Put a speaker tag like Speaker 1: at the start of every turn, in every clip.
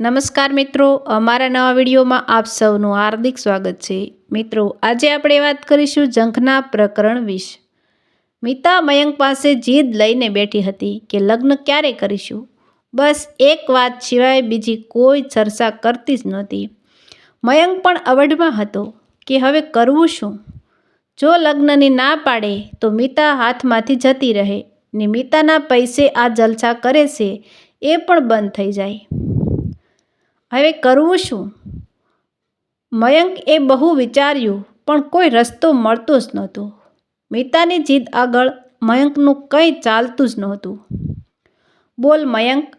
Speaker 1: નમસ્કાર મિત્રો, અમારા નવા વિડીયોમાં આપ સૌનું હાર્દિક સ્વાગત છે. મિત્રો, આજે આપણે વાત કરીશું જંખના પ્રકરણ વિશે. મિતા મયંક પાસે જીદ લઈને બેઠી હતી કે લગ્ન ક્યારે કરીશું? બસ એક વાત સિવાય બીજી કોઈ ચર્ચા કરતી જ નહોતી. મયંક પણ અવઢમાં હતો કે હવે કરવું શું? જો લગ્નની ના પાડે તો મિતા હાથમાંથી જતી રહે ને મિતાના પૈસે આ જલસા કરે છે એ પણ બંધ થઈ જાય. હવે કરવું શું? મયંક એ બહુ વિચાર્યું, પણ કોઈ રસ્તો મળતો જ નહોતો. મિતાની જીદ આગળ મયંકનું કંઈ ચાલતું જ નહોતું. બોલ મયંક,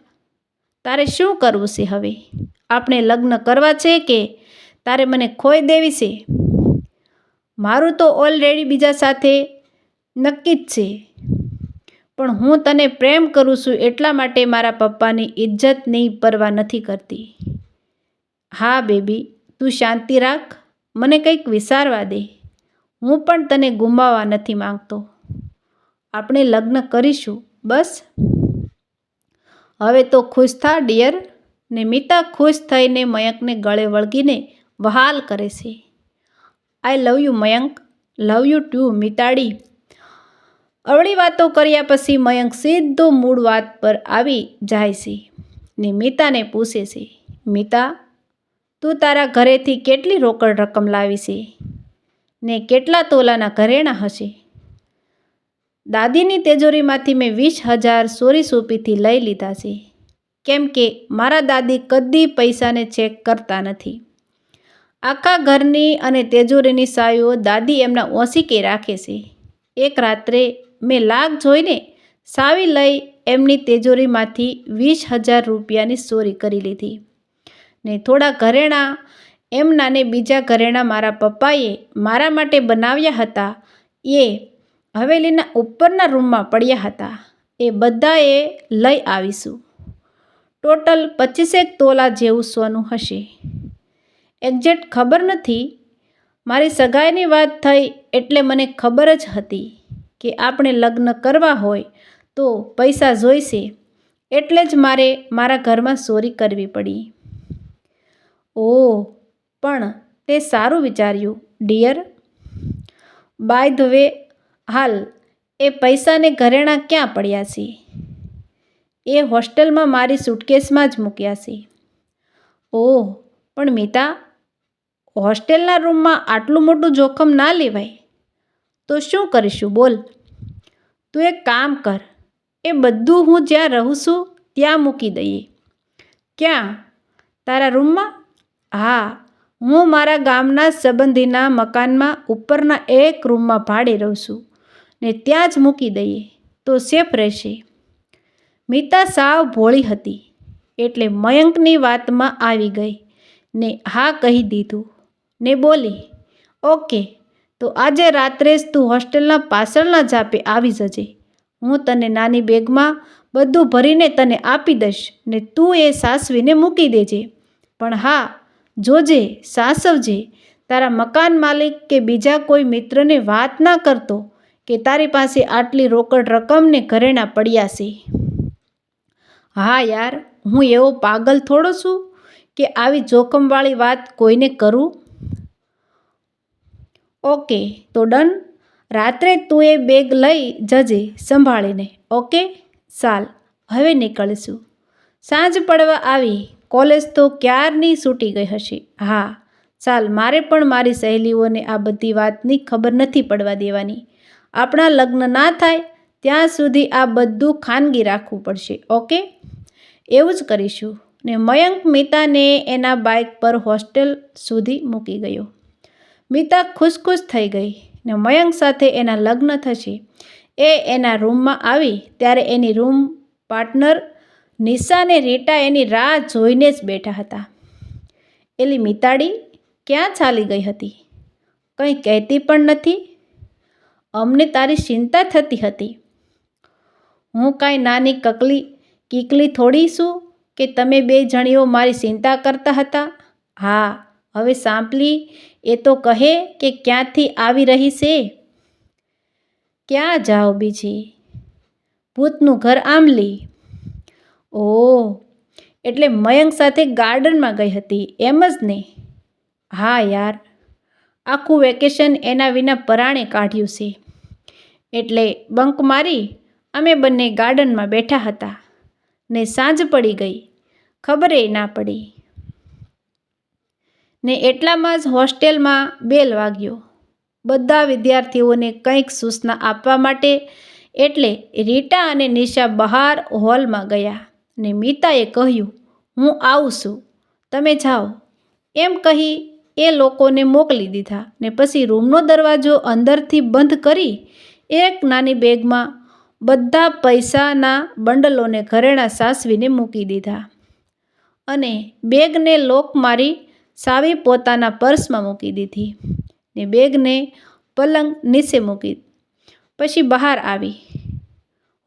Speaker 1: તારે શું કરવું છે હવે? આપણે લગ્ન કરવા છે કે તારે મને ખોઈ દેવી છે? મારું તો ઓલરેડી બીજા સાથે નક્કી જ છે. પણ હું તને પ્રેમ કરું છું એટલા માટે મારા પપ્પાની ઇજ્જતની પરવા નથી કરતી. હા, બેબી, તું શાંતિ રાખ. મને કંઈક વિચારવા દે. હું પણ તને ગુમાવવા નથી માંગતો. આપણે લગ્ન કરીશું, બસ. હવે તો ખુશ થા, ડિયર. ને મિતા ખુશ થઈને મયંકને ગળે વળગીને વહાલ કરે છે. I love you Mayank. Love you too Mitadi. અવળી વાતો કર્યા પછી મયંક સીધો મૂળ વાત પર આવી જાય છે ને મિતાને પૂછે છે, મિતા તું તારા ઘરેથી કેટલી રોકડ રકમ લાવી ને કેટલા તોલાના ઘરેણાં હશે? દાદીની તેજોરીમાંથી મેં વીસ હજાર સોરી સોપીથી લઈ લીધા છે. કેમ કે મારા દાદી કદી પૈસાને ચેક કરતા નથી. આખા ઘરની અને તેજોરીની સાયો દાદી એમના ઓસીકે રાખે છે. એક રાત્રે મેં લાગ જોઈને સાવી લઈ એમની તેજોરીમાંથી વીસ હજાર રૂપિયાની ચોરી કરી લીધી. ને થોડા ઘરેણાં. એમના ને બીજા ઘરેણાં મારા પપ્પાએ મારા માટે બનાવ્યા હતા. એ હવેલીના ઉપરના રૂમમાં પડ્યા હતા. એ બધાએ લઈ આવીશું. ટોટલ પચીસેક તોલા જેવું સોનું હશે. એક્ઝેક્ટ ખબર નથી. મારી સગાઈની વાત થઈ એટલે મને ખબર જ હતી કે આપણે લગ્ન કરવા હોય તો પૈસા જોઈશે. એટલે જ મારે મારા ઘરમાં ચોરી કરવી પડી. ઓ પણ તે સારું વિચાર્યું, ડિયર. બાય ધ વે, હાલ, એ પૈસાને ઘરેણાં ક્યાં પડ્યા છે? એ હોસ્ટેલમાં મારી સુટકેસમાં જ મૂક્યા છે. ઓહ, પણ મિતા, હોસ્ટેલના રૂમમાં આટલું મોટું જોખમ ના લેવાય. તો શું કરીશું, બોલ. તું એક કામ કર, એ બધું હું જ્યાં રહું છું, ત્યાં મૂકી દઈએ. ક્યાં? તારા રૂમમાં? હા, હું મારા ગામના સંબંધીના મકાનમાં ઉપરના એક રૂમમાં ભાડે રહું છું ને ત્યાં જ મૂકી દઈએ તો સેફ રહેશે. મિતા સાવ ભોળી હતી એટલે મયંકની વાતમાં આવી ગઈ ને હા કહી દીધું ને બોલી, ઓકે, તો આજે રાત્રે જ તું હોસ્ટેલના પાછળના જાપે આવી જજે. હું તને નાની બેગમાં બધું ભરીને તને આપી દઈશ ને તું એ સાસવીને મૂકી દેજે. પણ હા જોજે, સાસવજે, તારા મકાન માલિક કે બીજા કોઈ મિત્રને વાત ના કરતો કે તારી પાસે આટલી રોકડ રકમને ઘરેણાં પડ્યા છે. હા યાર, હું એવો પાગલ થોડો છું કે આવી જોખમવાળી વાત કોઈને કરું? ઓકે, તો ડન. રાત્રે તું એ બેગ લઈ જજે સંભાળીને. ઓકે? ચાલ હવે નીકળીશું. સાંજ પડવા આવી. કોલેજ તો ક્યારની છૂટી ગઈ હશે? હા, ચાલ, મારે પણ મારી સહેલીઓને આ બધી વાતની ખબર નથી પડવા દેવાની. આપણા લગ્ન ના થાય, ત્યાં સુધી આ બધું ખાનગી રાખવું પડશે, ઓકે? એવું જ કરીશું. ને મયંક મિતાને એના બાઇક પર હોસ્ટેલ સુધી મૂકી ગયો. મિતા ખુશ ખુશ થઈ ગઈ. ને મયંક સાથે એના લગ્ન થશે. એ એના રૂમમાં આવી, ત્યારે એની રૂમ પાર્ટનર નિશા અને રીટા એની રાહ જોઈને જ બેઠા હતા. એલી મિતાડી, ક્યાં ચાલી ગઈ હતી? કંઈ કહેતી પણ નથી? અમને તારી ચિંતા થતી હતી. હું કાંઈ નાની કકલી, કીકલી થોડી છું કે તમે બે જણીઓ મારી ચિંતા કરતા હતા? હા, હવે સાંપલી એ તો કહે કે ક્યાંથી આવી રહી છે? ક્યાં જાઓ બીજી? ભૂતનું ઘર આંબલી. ઓહ એટલે મયંક સાથે ગાર્ડનમાં ગઈ હતી, એમ જ ને? હા યાર, આખું વેકેશન એના વિના પરાણે કાઢ્યું છે. એટલે બંક મારી, અમે બંને ગાર્ડનમાં બેઠા હતા. ને સાંજ પડી ગઈ, ખબરે ના પડી. ને એટલામાં જ હોસ્ટેલમાં બેલ વાગ્યો. બધા વિદ્યાર્થીઓને કંઈક સૂચના આપવા માટે એટલે રીટા અને નિશા બહાર હોલમાં ગયા. ને મીતાએ કહ્યું, હું આવું છું. તમે જાઓ. એમ કહી એ લોકોને મોકલી દીધા ને પછી રૂમનો દરવાજો અંદરથી બંધ કરી એક નાની બેગમાં બધા પૈસાના બંડલોને ઘરેણાં સાસવીને મૂકી દીધા અને બેગને લોક મારી સાવી પોતાના પર્સમાં મૂકી દીધી ને બેગને પલંગ નીચે મૂકી પછી બહાર આવી.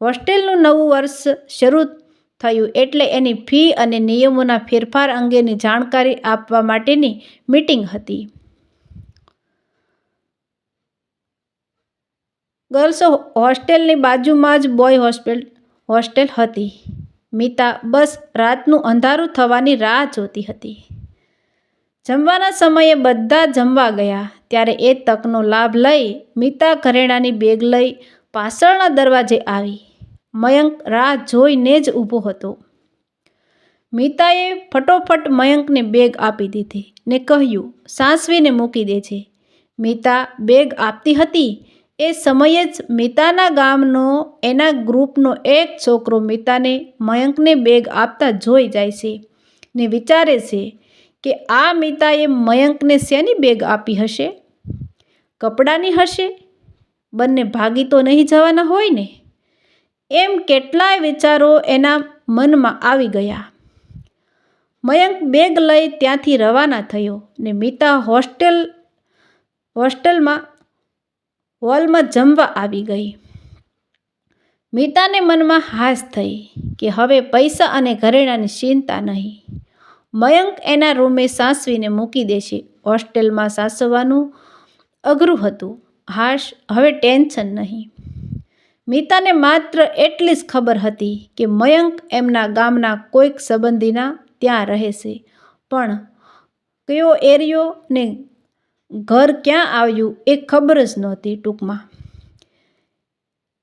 Speaker 1: હોસ્ટેલનું નવું વર્ષ શરૂ થયું એટલે એની ફી અને નિયમોના ફેરફાર અંગેની જાણકારી આપવા માટેની મીટિંગ હતી. ગર્લ્સ હોસ્ટેલની બાજુમાં જ બોય હોસ્ટેલ હોસ્ટેલ હતી. મિતા બસ રાતનું અંધારું થવાની રાહ જોતી હતી. જમવાના સમયે બધા જમવા ગયા. ત્યારે એ તકનો લાભ લઈ મિતા ઘરેણાની બેગ લઈ પાછળના દરવાજે આવી. મયંક રાહ જોઈને જ ઊભો હતો. મીતાએ ફટોફટ મયંકને બેગ આપી દીધી ને કહ્યું, સાસવીને મૂકી દે છે. મીતા બેગ આપતી હતી એ સમયે જ મીતાના ગામનો, એના ગ્રુપનો એક છોકરો મીતાને મયંકને બેગ આપતા જોઈ જાય છે ને વિચારે છે કે આ મીતાએ મયંકને શેની બેગ આપી હશે? કપડાની હશે? બંને ભાગી તો નહીં જવાના હોય ને? એમ કેટલાય વિચારો એના મનમાં આવી ગયા. મયંક બેગ લઈ ત્યાંથી રવાના થયો ને મીતા હોસ્ટેલ, હોસ્ટેલમાં, હોલમાં જમવા આવી ગઈ. મીતાને મનમાં હાશ થઈ કે હવે પૈસા અને ઘરેણાની ચિંતા નહીં. મયંક એના રૂમે સાસવીને મૂકી દેશે. હોસ્ટેલમાં સાસવવાનું અઘરું હતું. હાશ, હવે ટેન્શન નહીં. મીતાને માત્ર એટલી જ ખબર હતી કે મયંક એમના ગામના કોઈક સંબંધીના ત્યાં રહે છે. પણ કયો એરિયો ને ઘર ક્યાં આવ્યું એ ખબર જ નહોતી ટૂંકમાં.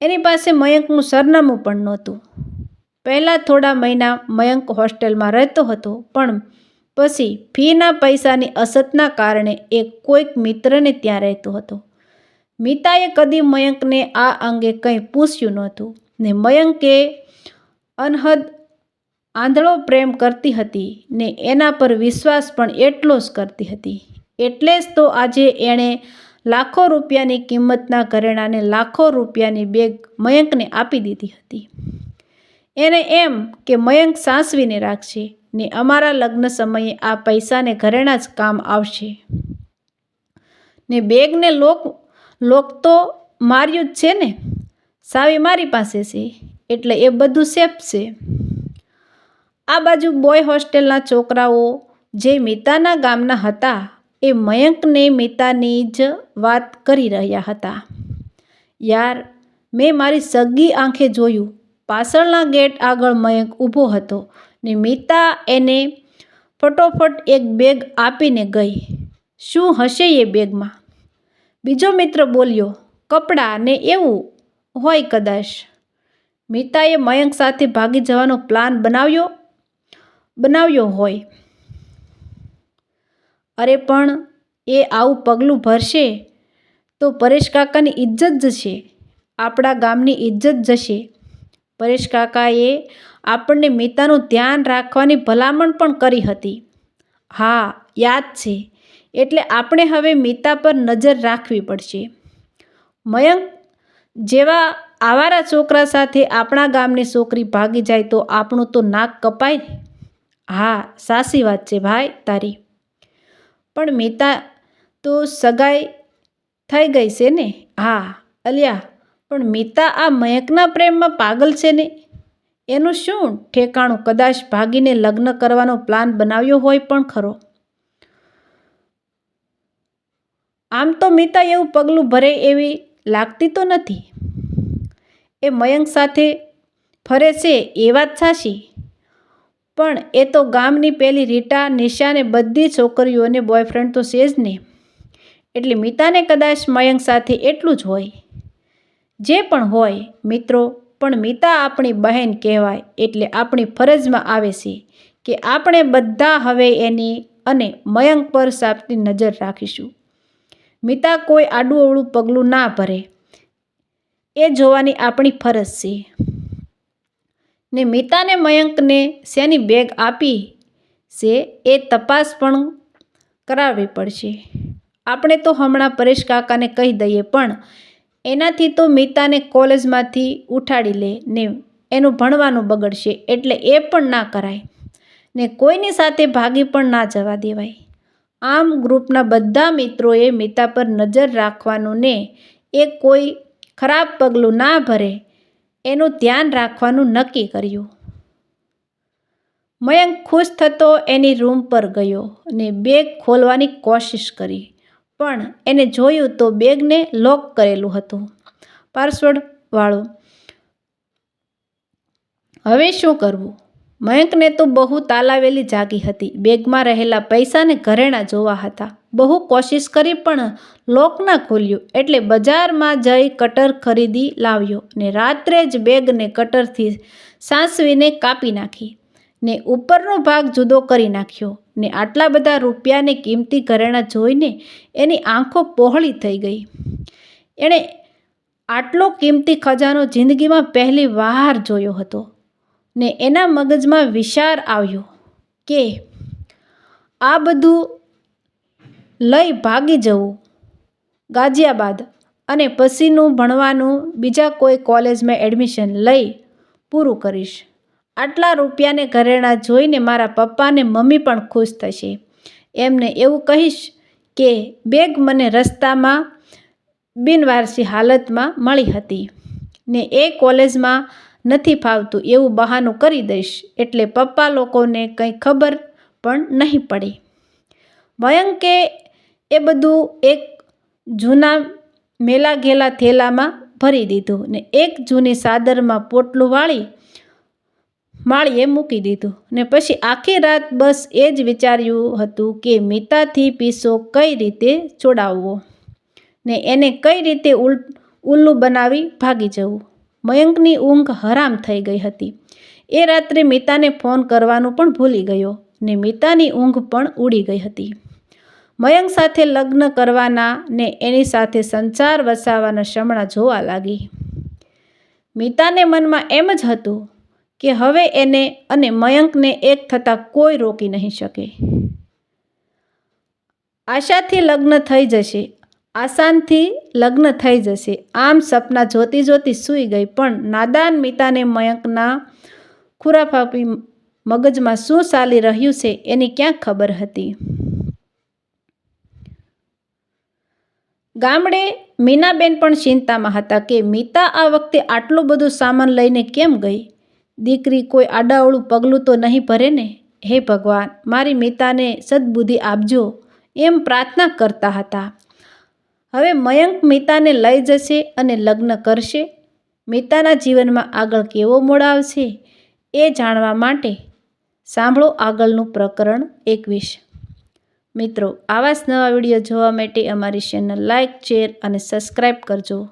Speaker 1: એની પાસે મયંકનું સરનામું પણ નહોતું. પહેલાં થોડા મહિના મયંક હોસ્ટેલમાં રહેતો હતો, પણ પછી ફીના પૈસાની અસતના કારણે એ કોઈક મિત્રને ત્યાં રહેતો હતો. મીતાએ કદી મયંકને આ અંગે કંઈ પૂછ્યું નહોતું ને મયંકે અનહદ આંધળો પ્રેમ કરતી હતી ને એના પર વિશ્વાસ પણ એટલો જ કરતી હતી. એટલે જ તો આજે એણે લાખો રૂપિયાની કિંમતના ઘરેણાને લાખો રૂપિયાની બેગ મયંકને આપી દીધી હતી. એને એમ કે મયંક સાસવીને રાખશે ને અમારા લગ્ન સમયે આ પૈસાને ઘરેણાં જ કામ આવશે. ને બેગને લોક લોક તો માર્યું જ છે ને? સાવી મારી પાસે છે, એટલે એ બધું સેફ છે. આ બાજુ બોય હોસ્ટેલના છોકરાઓ જે મીતાના ગામના હતા, એ મયંકને મીતાની જ વાત કરી રહ્યા હતા. યાર, મેં મારી સગી આંખે જોયું. પાછળના ગેટ આગળ મયંક ઊભો હતો ને મીતા એને ફટોફટ એક બેગ આપીને ગઈ. શું હશે એ બેગમાં? બીજો મિત્ર બોલ્યો, કપડાં ને એવું હોય કદાચ. મીતાએ મયંક સાથે ભાગી જવાનો પ્લાન બનાવ્યો બનાવ્યો હોય. અરે પણ એ આવું પગલું ભરશે તો પરેશ કાકાની ઇજ્જત જશે, આપણા ગામની ઇજ્જત જશે. પરેશ કાકાએ આપણને મીતાનું ધ્યાન રાખવાની ભલામણ પણ કરી હતી. હા, યાદ છે. એટલે આપણે હવે મીતા પર નજર રાખવી પડશે. મયંક, જેવા આવારા છોકરા સાથે આપણા ગામની છોકરી ભાગી જાય તો આપણું તો નાક કપાય હા, સાચી વાત છે ભાઈ તારી. પણ મીતા તો સગાઈ થઈ ગઈ છે ને? હા, અલ્યા, પણ મીતા આ મયંકના પ્રેમમાં પાગલ છે ને? એનું શું ઠેકાણું? કદાચ ભાગીને લગ્ન કરવાનો પ્લાન બનાવ્યો હોય પણ ખરો. આમ તો મીતા એવું પગલું ભરે એવી લાગતી તો નથી. એ મયંક સાથે ફરે છે એ વાત સાચી. પણ એ તો ગામની પેલી રીટા નિશાને બધી છોકરીઓને બોયફ્રેન્ડ તો છે જ ને. એટલે મિતાને કદાચ મયંક સાથે એટલું જ હોય. જે પણ હોય, મિત્રો, પણ મિતા આપણી બહેન કહેવાય એટલે આપણી ફરજમાં આવે છે કે આપણે બધા હવે એની અને મયંક પર સાપની નજર રાખીશું. મિતા કોઈ આડું અવળું પગલું ના ભરે. એ જોવાની આપણી ફરજ છે. ને મિતાને મયંકને શેની બેગ આપી છે એ તપાસ પણ કરાવવી પડશે. આપણે તો હમણાં પરેશ કાકાને કહી દઈએ પણ એનાથી તો મિતાને કોલેજમાંથી ઉઠાડી લે ને એનું ભણવાનું બગડશે એટલે એ પણ ના કરાય. ને કોઈની સાથે ભાગી પણ ના જવા દેવાય. આમ ગ્રુપના બધા મિત્રોએ મિતા પર નજર રાખવાનું ને એ કોઈ ખરાબ પગલું ના ભરે, એનું ધ્યાન રાખવાનું નક્કી કર્યું. મયંક ખુશ થતો એની રૂમ પર ગયો અને બેગ ખોલવાની કોશિશ કરી, પણ એને જોયું તો બેગને લોક કરેલું હતું. પાસવર્ડવાળું હવે શું કરવું? મયંકને તો બહુ તાલાવેલી જાગી હતી. બેગમાં રહેલા પૈસાને ઘરેણા જોવા હતા. બહુ કોશિશ કરી પણ લોક ના ખોલ્યું. એટલે બજારમાં જઈ કટર ખરીદી લાવ્યો ને રાત્રે જ બેગને કટરથી સાંસવીને કાપી નાખી ને ઉપરનો ભાગ જુદો કરી નાખ્યો ને આટલા બધા રૂપિયાને કિંમતી ઘરેણા જોઈને એની આંખો પહોળી થઈ ગઈ. એણે આટલો કિંમતી ખજાનો જિંદગીમાં પહેલી વાર જોયો હતો. ને એના મગજમાં વિચાર આવ્યો કે આ બધું લઈ ભાગી જવું ગાઝિયાબાદ અને પછીનું ભણવાનું બીજા કોઈ કોલેજમાં એડમિશન લઈ પૂરું કરીશ. આટલા રૂપિયાને ઘરેણા જોઈને મારા પપ્પાને મમ્મી પણ ખુશ થશે. એમને એવું કહીશ કે બેગ મને રસ્તામાં બિનવારસી હાલતમાં મળી હતી ને એ કોલેજમાં નથી ફાવતું એવું બહાનું કરી દઈશ એટલે પપ્પા લોકોને કંઈ ખબર પણ નહીં પડે. મયંકે એ બધું એક જૂના મેલા ઘેલા થેલામાં ભરી દીધું ને એક જૂની સાદરમાં પોટલું વાળી માળીએ મૂકી દીધું ને પછી આખી રાત બસ એ જ વિચાર્યું હતું કે મિતાથી પીસો કઈ રીતે છોડાવવો ને એને કઈ રીતે ઉલ, ઉલ્લું બનાવી ભાગી જવું. મયંકની ઊંઘ હરામ થઈ ગઈ હતી. એ રાત્રે મિતાને ફોન કરવાનું પણ ભૂલી ગયો ને મિતાની ઊંઘ પણ ઉડી ગઈ હતી. મયંક સાથે લગ્ન કરવાના ને એની સાથે સંસાર વસાવાના શમણા જોવા લાગી. મિતાને મનમાં એમ જ હતું કે હવે એને અને મયંકને એક થતાં કોઈ રોકી નહીં શકે. આશાથી લગ્ન થઈ જશે આસાનથી લગ્ન થઈ જશે. આમ સપના જોતી જોતી સૂઈ ગઈ, પણ નાદાન મિતાને મયંકના ખુરાફાપી મગજમાં શું ચાલી રહ્યું છે એની ક્યાં ખબર હતી? ગામડે મીનાબેન પણ ચિંતામાં હતા કે મિતા આ વખતે આટલું બધું સામાન લઈને કેમ ગઈ? દીકરી કોઈ આડાવળું પગલું તો નહીં ભરે ને? હે ભગવાન, મારી મિતાને સદબુદ્ધિ આપજો. એમ પ્રાર્થના કરતા હતા. હવે મયંક મિતાને લઈ જશે અને લગ્ન કરશે. મિતાના જીવનમાં આગળ કેવો મોડ આવશે એ જાણવા માટે સાંભળો આગળનું પ્રકરણ એકવીસ. મિત્રો, આવા જ નવા વીડિયો જોવા માટે અમારી ચેનલ લાઇક શેર અને સબસ્ક્રાઈબ કરજો.